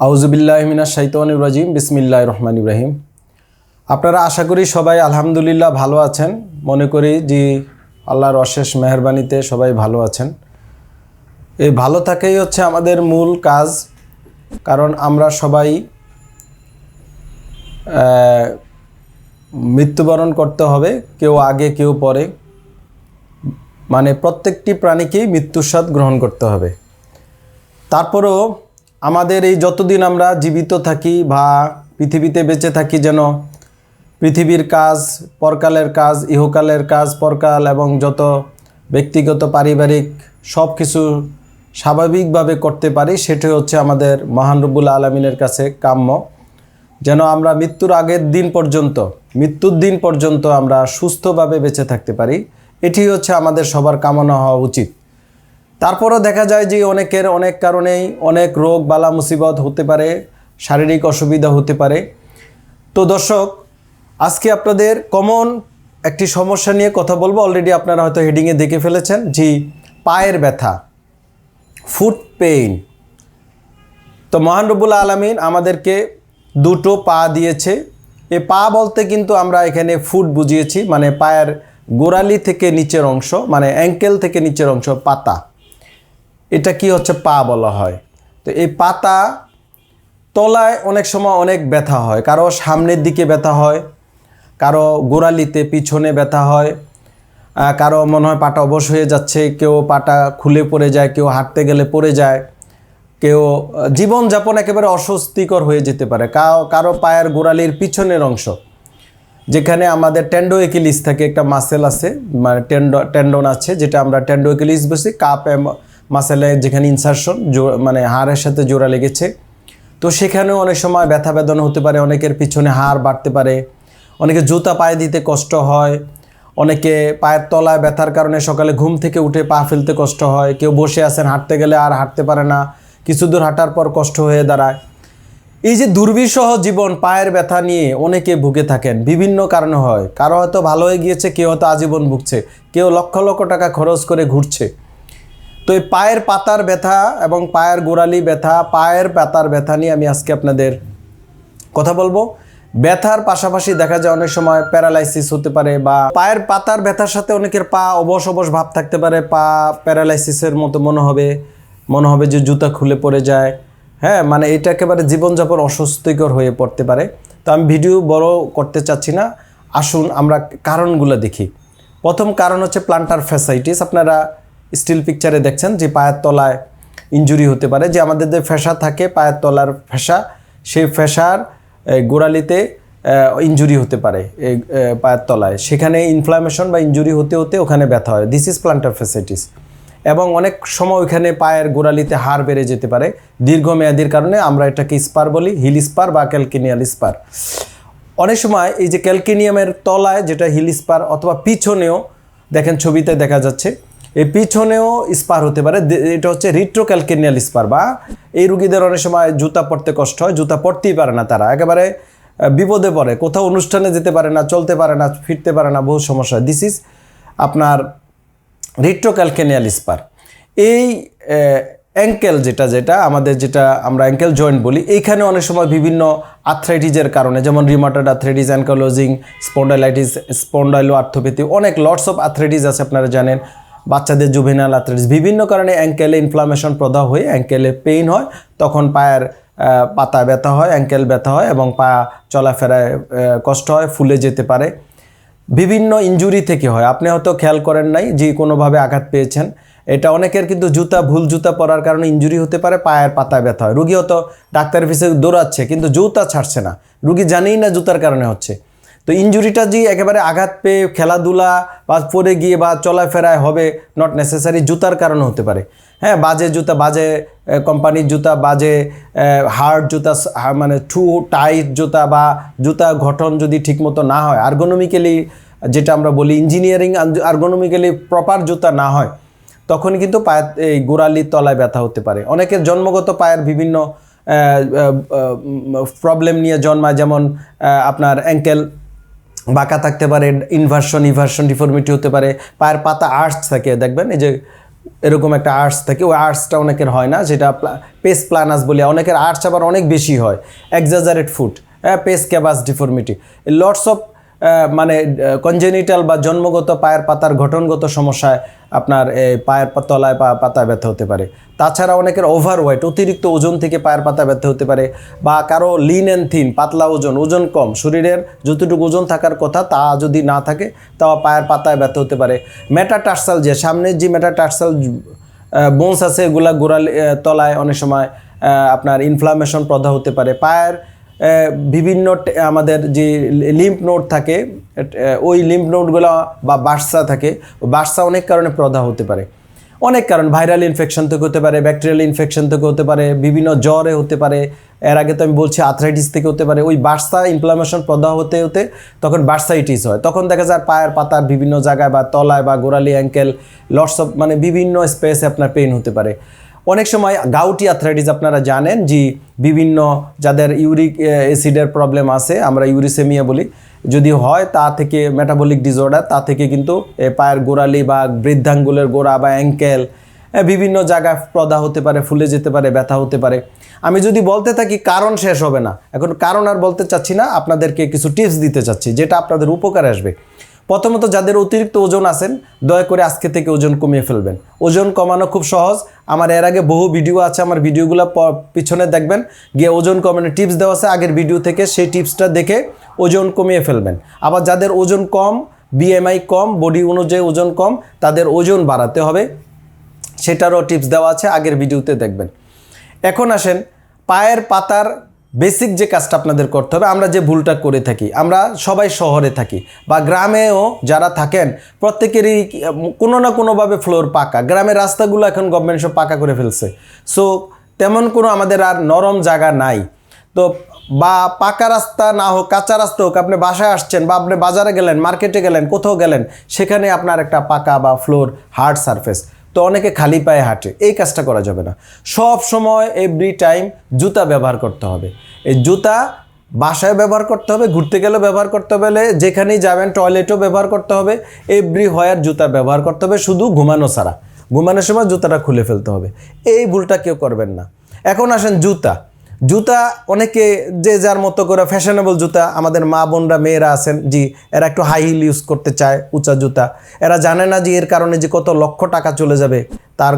আউজুবিল্লাহ মিনা শাইতান রাজিম বিসমিল্লাহ রহমান ইব্রাহিম আপনারা আশা করি সবাই আলহামদুলিল্লাহ ভালো আছেন। মনে করি যে আল্লাহর অশেষ মেহরবানিতে সবাই ভালো আছেন। এই ভালো থাকাই হচ্ছে আমাদের মূল কাজ। কারণ আমরা সবাই মৃত্যুবরণ করতে হবে, কেউ আগে, কেউ পরে। মানে প্রত্যেকটি প্রাণীকেই মৃত্যুর স্বাদ গ্রহণ করতে হবে। তারপরেও আমাদের এই যতদিন আমরা জীবিত থাকি বা পৃথিবীতে বেঁচে থাকি যেন, পৃথিবীর কাজ, পরকালের কাজ, ইহকালের কাজ, পরকাল এবং যত ব্যক্তিগত, পারিবারিক সব কিছু স্বাভাবিকভাবে করতে পারি সেটি হচ্ছে আমাদের মহান রব্বুল আলমিনের কাছে কাম্য। যেন আমরা মৃত্যুর আগের দিন পর্যন্ত, মৃত্যুর দিন পর্যন্ত আমরা সুস্থভাবে বেঁচে থাকতে পারি, এটি হচ্ছে আমাদের সবার কামনা হওয়া উচিত। তারপরও দেখা যায় যে অনেকের অনেক কারণেই অনেক রোগ, বালা, মুসিবত হতে পারে, শারীরিক অসুবিধা হতে পারে। তো দর্শক, আজকে আপনাদের কমন একটি সমস্যা নিয়ে কথা বলব। অলরেডি আপনারা হয়তো হেডিংয়ে দেখে ফেলেছেন জি পায়ের ব্যথা ফুট পেইন তো মহান রব্বুল আলমিন আমাদেরকে দুটো পা দিয়েছে। এ পা বলতে কিন্তু আমরা এখানে ফুট বুঝিয়েছি মানে পায়ের গোড়ালি থেকে নিচের অংশ মানে অ্যাঙ্কেল থেকে নিচের অংশ, পাতা। এটা কি হচ্ছে পা বলা হয়? তো এই পাতা তলায় অনেক সময় অনেক ব্যথা হয়। কারও সামনের দিকে ব্যথা হয়, কারও গোড়ালিতে, পিছনে ব্যথা হয় কারও মনে হয় পাটা অবশ হয়ে যাচ্ছে, কেউ পাটা খুলে পড়ে যায়, কেউ হাঁটতে গেলে পড়ে যায়, কেউ, জীবনযাপন একেবারে অস্বস্তিকর হয়ে যেতে পারে। কারও পায়ের গোড়ালির পিছনের অংশ, যেখানে আমাদের টেন্ডো একিলিস থাকে একটা মাসেল আছে মানে টেন্ডো টেন্ডন আছে, যেটা আমরা টেন্ডো একিলিস বসি কাপ মাসেলে যেখানে ইনসারশন মানে হাড়ের সাথে জোড়া লেগেছে। তো সেখানেও অনেক সময় ব্যথা বেদনা হতে পারে, অনেকের পিছনে হাড় বাড়তে পারে। অনেকে জুতা পায়ে দিতে কষ্ট হয়, অনেকে পায়ের তলায় ব্যথার কারণে সকালে ঘুম থেকে উঠে পা ফেলতে কষ্ট হয়, কেউ বসে আছেন, হাঁটতে গেলে আর হাঁটতে পারে না, কিছু দূর হাঁটার পর কষ্ট হয়ে দাঁড়ায়। এই যে দুর্বিষহ জীবন, পায়ের ব্যথা নিয়ে অনেকে ভুগে থাকেন, বিভিন্ন কারণে হয়। কারও হয়তো ভালো হয়ে গিয়েছে, কেউ হয়তো আজীবন ভুগছে, কেউ লক্ষ লক্ষ টাকা খরচ করে ঘুরছে। তো এই পায়ের পাতার ব্যথা এবং পায়ের গোড়ালি ব্যথা, পায়ের পাতার ব্যথা নিয়ে আমি আজকে আপনাদের কথা বলব। ব্যথার পাশাপাশি দেখা যায় অনেক সময় প্যারালাইসিস হতে পারে বা পায়ের পাতার ব্যথার সাথে অনেকের পা অবশ অবশ ভাব থাকতে পারে, পা প্যারালাইসিসের মতো মনে হবে মনে হবে যে জুতা খুলে পড়ে যায়। হ্যাঁ মানে এটা একেবারে জীবনযাপন অস্বস্তিকর হয়ে পড়তে পারে। তো আমি ভিডিও বড় করতে চাচ্ছি না। আসুন আমরা কারণগুলো দেখি। প্রথম কারণ হচ্ছে প্লান্টার ফ্যাসাইটিস আপনারা স্টিল পিকচারে দেখছেন যে পায়ের তলায় ইনজুরি হতে পারে, যে আমাদের যে ফেসা থাকে, পায়ের তলার ফেসা, সেই ফেসার গোড়ালিতে ইনজুরি হতে পারে পায়ের তলায়। সেখানে ইনফ্লামেশন বা ইনজুরি হতে হতে ওখানে ব্যথা হয়। দিস ইজ প্লান্টার ফ্যাসাইটিস এবং অনেক সময় ওইখানে পায়ের গোড়ালিতে হাড় বেড়ে যেতে পারে। দীর্ঘমেয়াদীর কারণে আমরা এটাকে স্পার বলি হিল স্পার বা ক্যালকিনিয়াল স্পার অনেক সময় এই যে ক্যালকিনিয়ামের তলায় যেটা হিল স্পার অথবা পিছনেও, দেখেন ছবিতে দেখা যাচ্ছে এই পিছনেও স্পার হতে পারে। এটা হচ্ছে রিট্রো ক্যালকিনিয়াল স্পার বা এই রুগীদের অনেক সময় জুতা পরতে কষ্ট হয়, জুতা পরতেই পারে না তারা। একেবারে বিপদে পড়ে। কোথাও অনুষ্ঠানে যেতে পারে না, চলতে পারে না, ফিরতে পারে না, বহু সমস্যা দিস ইজ আপনার রিট্রোক্যালকেনিয়াল স্পার এই অ্যাঙ্কেল যেটা যেটা আমাদের যেটা আমরা অ্যাঙ্কেল জয়েন্ট বলি, এইখানে অনেক সময় বিভিন্ন আর্থ্রাইটিসের কারণে, যেমন rheumatoid arthritis ankylosing spondylitis spondyloarthropathy অনেক লটস অফ আর্থ্রাইটিস আছে, আপনারা জানেন। বাচ্চাদের জুভেনাল আর্থ্রাইটিস বিভিন্ন কারণে অ্যাঙ্কেলে ইনফ্লামেশন প্রদাহ হয়ে অ্যাঙ্কেলে পেইন হয়, তখন পায়ের পাতা ব্যথা হয় অ্যাঙ্কেল ব্যথা হয় এবং পা চলাফেরায় কষ্ট হয়, ফুলে যেতে পারে। বিভিন্ন ইনজুরি থেকে হয়। আপনি হয়তো খেয়াল করেন নাই, যে কোনোভাবে আঘাত পেয়েছেন। এটা অনেকের কিন্তু জুতা, ভুল জুতা পরার কারণে ইনজুরি হতে পারে, পায়ের পাতায় ব্যথা হয়। রুগী হয়তো ডাক্তারের পিছিয়ে দৌড়াচ্ছে, কিন্তু জুতা ছাড়ছে না। রুগী জানেই না জুতার কারণে হচ্ছে। তো ইনজুরিটা যে একেবারে আঘাত পেয়ে খেলাধুলা বা পড়ে গিয়ে বা চলাফেরায় হবে নট নেসেসারি জুতার কারণে হতে পারে। হ্যাঁ বাজে জুতা, বাজে কোম্পানির জুতা, বাজে হার্ড জুতা মানে টু টাইট জুতা বা জুতা গঠন যদি ঠিকমতো না হয় আর্গোনমিক্যালি যেটা আমরা বলি ইঞ্জিনিয়ারিং আর্গোনমিক্যালি প্রপার জুতা না হয়, তখন কিন্তু পায়ের, এই গোড়ালির তলায় ব্যথা হতে পারে। অনেকের জন্মগত পায়ের বিভিন্ন প্রবলেম নিয়ে জন্মায়, যেমন আপনার অ্যাঙ্কেল বাঁকা থাকতে পারে ইনভার্সন ইভার্সন ডিফর্মিটি হতে পারে, পায়ের পাতা আর্টস থাকে, দেখবেন? এই যে এরকম একটা আর্টস থাকে, ওই আর্টসটা অনেকের হয় না, যেটা পেস প্লানাস বলি, অনেকের আর্টস আবার অনেক বেশি হয় এক্সাজারেট ফুট হ্যাঁ pes cavus deformity lots of মানে কনজেনিটাল বা জন্মগত পায়ের পাতার গঠনগত সমস্যায় আপনার পায়ের তলায় বা পাতায় ব্যথা হতে পারে। তাছাড়া অনেকের ওভার ওয়েট অতিরিক্ত ওজন থেকে পায়ের পাতা ব্যথা হতে পারে বা কারও লিন অ্যান্ড থিন পাতলা ওজন ওজন কম, শরীরের যতটুকু ওজন থাকার কথা তা যদি না থাকে, তাও পায়ের পাতায় ব্যথা হতে পারে। মেটাটার্সাল যে সামনের যে মেটাটার্সাল বোনস আছে, এগুলা গোড়ালি তলায় অনেক সময় আপনার ইনফ্লামেশন প্রদাহ হতে পারে। পায়ের বিভিন্ন আমাদের যে লিম্প নোড থাকে ওই লিম্প নোডগুলো বা বার্সা থাকে, বার্সা অনেক কারণে প্রদাহ হতে পারে। অনেক কারণ, ভাইরাল ইনফেকশন থেকে হতে পারে ব্যাকটেরিয়াল ইনফেকশন থেকে হতে পারে, বিভিন্ন জ্বরে হতে পারে, এর আগে তো আমি বলছি আর্থ্রাইটিস থেকে হতে পারে, ওই বার্সা ইনফ্লামেশন প্রদাহ হতে হতে তখন বার্সাইটিস হয়। তখন দেখা যায় পায়ের পাতার বিভিন্ন জায়গায় বা তলায় বা গোড়ালি অ্যাঙ্কেল লটস অফ মানে বিভিন্ন স্পেসে আপনার পেইন হতে পারে। অনেক সময় গাউটি আর্থ্রাইটিস আপনারা জানেন যে বিভিন্ন যাদের ইউরিক অ্যাসিডের প্রবলেম আছে, আমরা ইউরিসেমিয়া বলি। যদি হয়, তা থেকে মেটাবলিক ডিসঅর্ডার তা থেকে কিন্তু পায়ের গোড়ালি বা বৃদ্ধাঙ্গুলের গোড়া বা অ্যাঙ্কেল বিভিন্ন জায়গায় প্রদা হতে পারে, ফুলে যেতে পারে, ব্যথা হতে পারে। আমি যদি বলতে থাকি, কারণ শেষ হবে না। এখন কারণ আর বলতে চাচ্ছি না, আপনাদেরকে কিছু টিপস দিতে চাচ্ছি, যেটা আপনাদের উপকারে আসবে। প্রথমত যাদের অতিরিক্ত ওজন আছেন, দয়া করে আজকে থেকে ওজন কমিয়ে ফেলবেন। ওজন কমানো খুব সহজ। আমার এর আগে বহু ভিডিও আছে, আমার ভিডিওগুলো পিছনে দেখবেন। গিয়ে ওজন কমানোর টিপস দেওয়া আছে। আগের ভিডিও থেকে সেই টিপসটা দেখে ওজন কমিয়ে ফেলবেন। আবার যাদের ওজন কম বিএমআই কম, বডি অনুযায়ী ওজন কম, তাদের ওজন বাড়াতে হবে। সেটারও টিপস দেওয়া আছে, আগের ভিডিওতে দেখবেন। এখন আসেন, পায়ের পাতার বেসিক যে কাজটা আপনাদের করতে হবে, আমরা যে ভুলটা করে থাকি, আমরা সবাই শহরে থাকি বা গ্রামেও যারা থাকেন, প্রত্যেকেরই কোনো না কোনোভাবে ফ্লোর পাকা। গ্রামের রাস্তাগুলো এখন গভর্নমেন্ট সব পাকা করে ফেলছে। সো তেমন কোনো আমাদের আর নরম জায়গা নাই। তো বা পাকা রাস্তা না হোক, কাঁচা রাস্তা হোক, আপনি বাসায় আসছেন বা আপনি বাজারে গেলেন মার্কেটে গেলেন, কোথাও গেলেন, সেখানে আপনার একটা পাকা বা ফ্লোর হার্ড সারফেস তো অনেকে খালি পায়ে হাঁটে, এই কাজটা করা যাবে না। সব সময় এভরি টাইম জুতা ব্যবহার করতে হবে। এই জুতা বাসায় ব্যবহার করতে হবে, ঘুরতে গেলেও ব্যবহার করতে হবে যেখানেই যাবেন টয়লেটও ব্যবহার করতে হবে এভরি হোয়ার জুতা ব্যবহার করতে হবে, শুধু ঘুমানো ছাড়া। ঘুমানোর সময় জুতাটা খুলে ফেলতে হবে। এই ভুলটা কেউ করবেন না। এখন আসেন জুতা। জুতা, অনেকে যে যার মতো করে ফ্যাশনেবল জুতা, আমাদের মা বোনরা, মেয়েরা আছেন, জি, এরা একটু হাই হিল ইউজ করতে চায় উঁচা জুতা। এরা জানে না যে এর কারণে যে কত লক্ষ টাকা চলে যাবে তার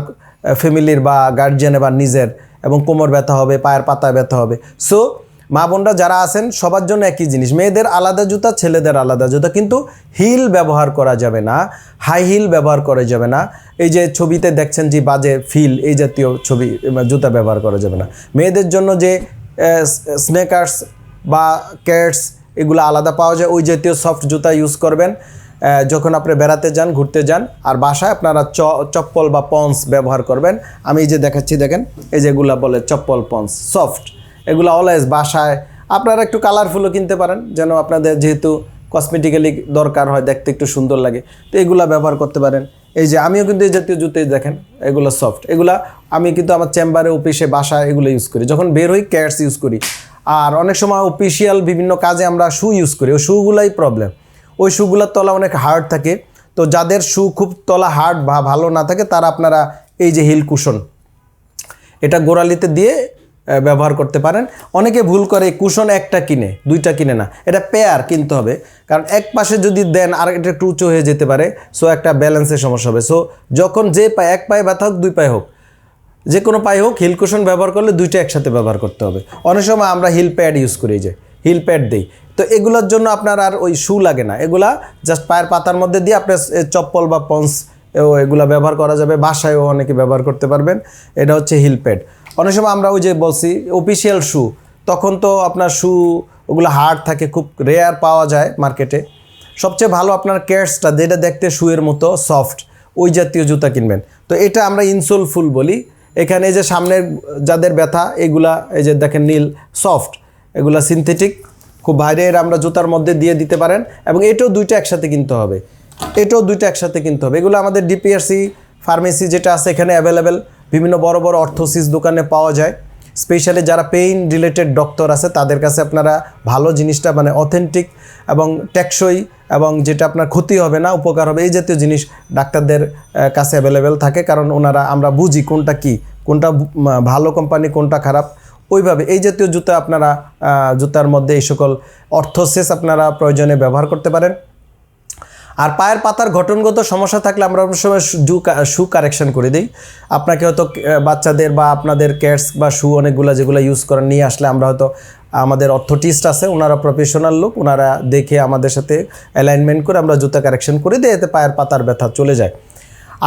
ফ্যামিলির বা গার্জিয়ানে বা নিজের, এবং কোমর ব্যথা হবে, পায়ের পাতায় ব্যথা হবে। সো মা বোনরা যারা আছেন, সবার জন্য একই জিনিস। মেয়েদের আলাদা জুতা, ছেলেদের আলাদা জুতা। কিন্তু হিল ব্যবহার করা যাবে না, হাই হিল ব্যবহার করা যাবে না। এই যে ছবিতে দেখছেন যে বাজে ফিল, এই জাতীয় ছবি, জুতা ব্যবহার করা যাবে না। মেয়েদের জন্য যে স্নেকার্স বা ক্যাটস, এগুলো আলাদা পাওয়া যায়। ওই জাতীয় সফট জুতা ইউজ করবেন। যখন আপনি বেড়াতে যান, ঘুরতে যান, আর বাসায় আপনারা চ, চপ্পল বা পন্স ব্যবহার করবেন। আমি এই যে দেখাচ্ছি, দেখেন, এই যেগুলা বলে চপ্পল, পন্স, সফট। এগুলো অলওয়েজ বাসায়। আপনারা একটু কালারফুলও কিনতে পারেন, যেন আপনাদের যেহেতু কসমেটিক্যালি দরকার হয়, দেখতে একটু সুন্দর লাগে। তো এগুলা ব্যবহার করতে পারেন। এই যে আমিও কিন্তু এই জাতীয় জুতোই দেখেন, এগুলো সফট এগুলা আমি কিন্তু আমার চেম্বারে, অফিসে, বাসায় এগুলো ইউজ করি। যখন বের হই ক্যাটস ইউজ করি। আর অনেক সময় অফিসিয়াল বিভিন্ন কাজে আমরা শু ইউজ করি। ওই শুগুলাই প্রবলেম ওই শুগুলোর তলা অনেক হার্ড থাকে। তো যাদের শু খুব তলা হার্ড বা ভালো না থাকে, তারা আপনারা এই যে হিল কুশন, এটা গোড়ালিতে দিয়ে ব্যবহার করতে পারেন। অনেকে ভুল করে, কুশন একটা কিনে, দুইটা কিনে না। এটা পেয়ার কিনতে হবে। কারণ এক পাশে যদি দেন, আর এটা একটু উঁচু হয়ে যেতে পারে সো একটা ব্যালেন্সের সমস্যা হবে। সো যখন যে পায়ে, এক পায়ে ব্যথা হোক, দুই পায়ে হোক, যে কোনো পায়ে হোক হিল কুশন ব্যবহার করলে দুইটা একসাথে ব্যবহার করতে হবে। অনেক সময় আমরা হিল প্যাড ইউজ করি যে হিল প্যাড দিই। তো এগুলোর জন্য আপনার আর ওই শু লাগে না। এগুলা জাস্ট পায়ের পাতার মধ্যে দিয়ে আপনার চপ্পল বা পন্স এগুলা ব্যবহার করা যাবে। বাসায়ও অনেকে ব্যবহার করতে পারবেন। এটা হচ্ছে হিল প্যাড অনেক সময় আমরা ওই যে বলছি অফিসিয়াল শু তখন তো আপনার শু ওগুলো হার্ড থাকে, খুব রেয়ার পাওয়া যায় মার্কেটে সবচেয়ে ভালো আপনার ক্যাটসটা যেটা দেখতে শুয়ের মতো সফট ওই জাতীয় জুতা কিনবেন। তো এটা আমরা ইনসোল ফুল বলি। এখানে যে সামনের যাদের ব্যথা, এগুলা এই যে দেখেন নীল সফট এগুলা সিনথেটিক খুব বাইরের আমরা জুতার মধ্যে দিয়ে দিতে পারেন এবং এটাও দুইটা একসাথে কিনতে হবে। এটাও দুইটা একসাথে কিনতে হবে। এগুলো আমাদের ডিপিআরসি ফার্মেসি যেটা আছে, এখানে অ্যাভেলেবেল বিভিন্ন বড় বড় অর্থোসিস দোকানে পাওয়া যায়। স্পেশালি যারা পেইন রিলেটেড ডক্টর আছে, তাদের কাছে আপনারা ভালো জিনিসটা মানে অথেন্টিক এবং টেকসই এবং যেটা আপনার ক্ষতি হবে না, উপকার হবে, এই জাতীয় জিনিস ডাক্তারদের কাছে অ্যাভেলেবেল থাকে। কারণ ওনারা, আমরা বুঝি কোনটা কি, কোনটা ভালো কোম্পানি কোনটা খারাপ। ওইভাবে এই জাতীয় জুতা আপনারা জুতার মধ্যে এই সকল অর্থোসেস আপনারা প্রয়োজনে ব্যবহার করতে পারেন। আর পায়ের পাতার গঠনগত সমস্যা থাকলে আমরা অনেক সময় জু শু কারেকশন করে দিই। আপনাকে হয়তো বাচ্চাদের বা আপনাদের ক্যাটস বা শু অনেকগুলো যেগুলো ইউজ করেন, নিয়ে আসলে আমরা হয়তো আমাদের অর্থোটিস্ট আছে ওনারা প্রফেশনাল লোক ওনারা দেখে আমাদের সাথে অ্যালাইনমেন্ট করে আমরা জুতা কারেকশন করে দিই এতে পায়ের পাতার ব্যথা চলে যায়।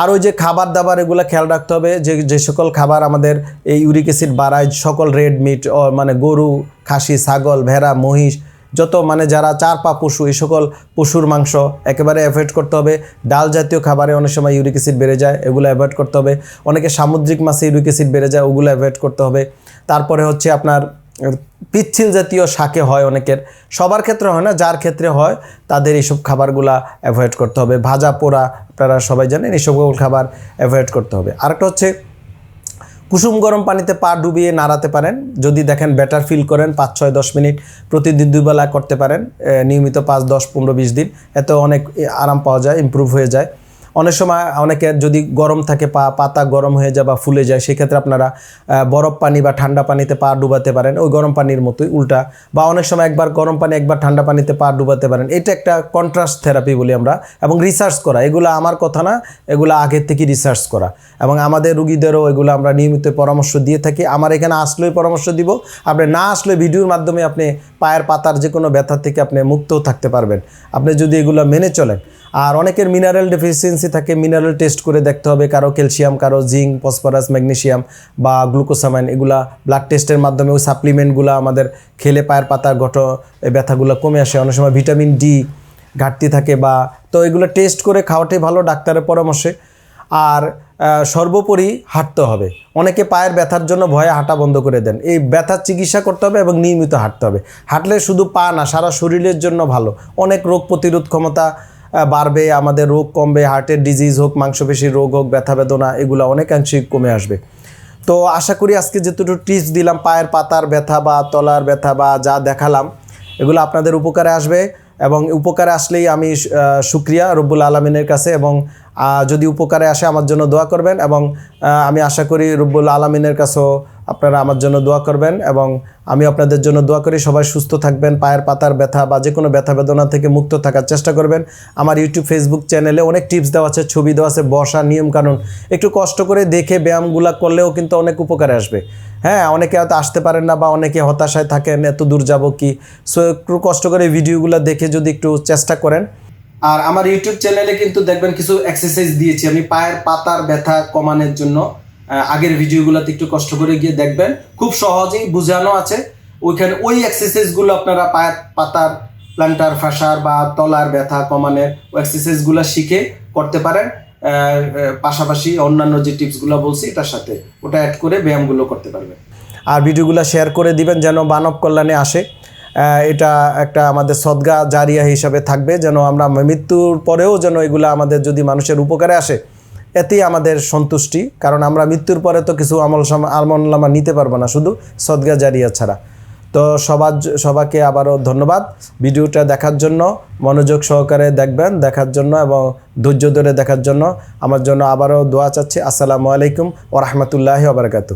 আর ওই যে খাবার দাবার এগুলো খেয়াল রাখতে হবে, যে যে সকল খাবার আমাদের এই ইউরিক অ্যাসিড বাড়ায় সকল রেড মিট মানে গরু, খাসি, ছাগল, ভেড়া, মহিষ যত মানে যারা চার পা পশু, এই সকল পশুর মাংস একেবারে অ্যাভয়েড করতে হবে। ডাল জাতীয় খাবারে অনেক সময় ইউরিক অ্যাসিড বেড়ে যায়, এগুলো অ্যাভয়েড করতে হবে। অনেকে সামুদ্রিক মাছে ইউরিক অ্যাসিড বেড়ে যায়, ওগুলো অ্যাভয়েড করতে হবে। তারপরে হচ্ছে আপনার পিচ্ছিল জাতীয় শাকে হয় অনেকের। সবার ক্ষেত্রে হয় না, যার ক্ষেত্রে হয়, তাদের এইসব খাবারগুলা অ্যাভয়েড করতে হবে। ভাজা পোড়া, আপনারা সবাই জানেন, এই সকল খাবার অ্যাভয়েড করতে হবে। আরেকটা হচ্ছে কুসুম গরম পানিতে পা ডুবিয়ে নাড়াতে পারেন। যদি দেখেন বেটার ফিল করেন, পাঁচ, ছয়, দশ মিনিট প্রতিদিন দুবেলা করতে পারেন। নিয়মিত পাঁচ, দশ, পনেরো, বিশ দিন। এতে অনেক আরাম পাওয়া যায়, ইম্প্রুভ হয়ে যায়। অনেক সময় অনেকের যদি গরম থাকে, পা, পাতা গরম হয়ে যায় বা ফুলে যায়, সেক্ষেত্রে আপনারা বরফ পানি বা ঠান্ডা পানিতে পা ডুবাতে পারেন। ওই গরম পানির মতোই উল্টা। বা অনেক সময় একবার গরম পানি, একবার ঠান্ডা পানিতে পা ডুবাতে পারেন। এটা একটা কন্ট্রাস্ট থেরাপি বলি আমরা, এবং রিসার্চ করা। এগুলো আমার কথা না, এগুলো আগের থেকে রিসার্চ করা। এবং আমাদের রুগীদেরও এগুলো আমরা নিয়মিত পরামর্শ দিয়ে থাকি। আমার এখানে আসলেই পরামর্শ দিব, আপনি না আসলে ভিডিওর মাধ্যমে আপনি পায়ের পাতার যে কোনো ব্যথা থেকে আপনি মুক্তও থাকতে পারবেন। আপনি যদি এগুলো মেনে চলেন আর অনেকের মিনারেল ডেফিসিয়েন্সি থাকে মিনারেল টেস্ট করে দেখতে হবে, কারও ক্যালসিয়াম কারও জিঙ্ক ফসফরাস ম্যাগনেশিয়াম বা গ্লুকোসামাইন এগুলা ব্লাড টেস্টের মাধ্যমে ওই সাপ্লিমেন্টগুলো আমাদের খেলে পায়ের গঠ এই ব্যথাগুলো কমে আসে। অনেক সময় ভিটামিন ডি ঘাটতি থাকে বা, তো এগুলো টেস্ট করে খাওয়াটাই ভালো, ডাক্তারের পরামর্শে। আর সর্বোপরি হাঁটতে হবে। অনেকে পায়ের ব্যথার জন্য ভয়ে হাঁটা বন্ধ করে দেন। এই ব্যথার চিকিৎসা করতে হবে এবং নিয়মিত হাঁটতে হবে। হাঁটলে শুধু পা না, সারা শরীরের জন্য ভালো। অনেক রোগ প্রতিরোধ ক্ষমতা বাড়বে, আমাদের রোগ কমবে হার্টের ডিজিজ হোক, মাংসপেশির রোগ হোক, ব্যথা বেদনা, এগুলো অনেকাংশেই কমে আসবে। তো আশা করি আজকে যেটুকু টিপস দিলাম, পায়ের পাতার ব্যথা বা তলার ব্যথা বা যা দেখালাম, এগুলো আপনাদের উপকারে আসবে এবং উপকারে আসলেই আমি সুক্রিয়া রব্বুল আলমিনের কাছে এবং যদি উপকারে আসে আমার জন্য দোয়া করবেন এবং আমি আশা করি রব্বুল আলমিনের কাছেও আপনারা আমার জন্য দোয়া করবেন এবং আমি আপনাদের জন্য দোয়া করি সবাই সুস্থ থাকবেন, পায়ের পাতার ব্যথা বা যে কোনো ব্যথা বেদনা থেকে মুক্ত থাকার চেষ্টা করবেন। আমার ইউটিউব ফেসবুক চ্যানেলে অনেক টিপস দেওয়া আছে, ছবি দেওয়া আছে বসা নিয়মকানুন। একটু কষ্ট করে দেখে ব্যায়ামগুলা করলেও কিন্তু অনেক উপকারে আসবে। হ্যাঁ অনেকে হয়তো আসতে পারেন না বা অনেকে হতাশায় থাকেন, এত দূর যাব কি? সো একটু কষ্ট করে ভিডিওগুলো দেখে যদি একটু চেষ্টা করেন আর আমার ইউটিউব চ্যানেলে কিন্তু দেখবেন কিছু এক্সারসাইজ দিয়েছি। আমি পায়ের পাতার ব্যথা কমানোর জন্য আগের ভিডিওগুলোতে একটু কষ্ট করে গিয়ে দেখবেন। খুব সহজেই বোঝানো আছে। ওইখানে ওই এক্সারসাইজগুলো আপনারা পায়ের পাতার প্লান্টার ফাসার বা তলার ব্যথা কমানোর ওই এক্সারসাইজগুলো শিখে করতে পারেন। পাশাপাশি অন্যান্য যে টিপসগুলো বলছি, এটার সাথে ওটা অ্যাড করে ব্যায়ামগুলো করতে পারবেন। আর ভিডিওগুলো শেয়ার করে দিবেন যেন মানব কল্যাণে আসে। এটা একটা আমাদের সদগা জারিয়া হিসাবে থাকবে, যেন আমরা মৃত্যুর পরেও যেন এগুলো আমাদের যদি মানুষের উপকারে আসে, এতেই আমাদের সন্তুষ্টি। কারণ আমরা মৃত্যুর পরে তো কিছু আমল আমলনামা নিতে পারব না, শুধু সদগা জারিয়া ছাড়া। তো সবার সবাইকে আবারও ধন্যবাদ। ভিডিওটা দেখার জন্য, মনোযোগ সহকারে দেখবেন, দেখার জন্য এবং ধৈর্য ধরে দেখার জন্য। আমার জন্য আবারও দোয়া চাচ্ছি। আসসালামু আলাইকুম ও রহমতুল্লাহি আবরকাতু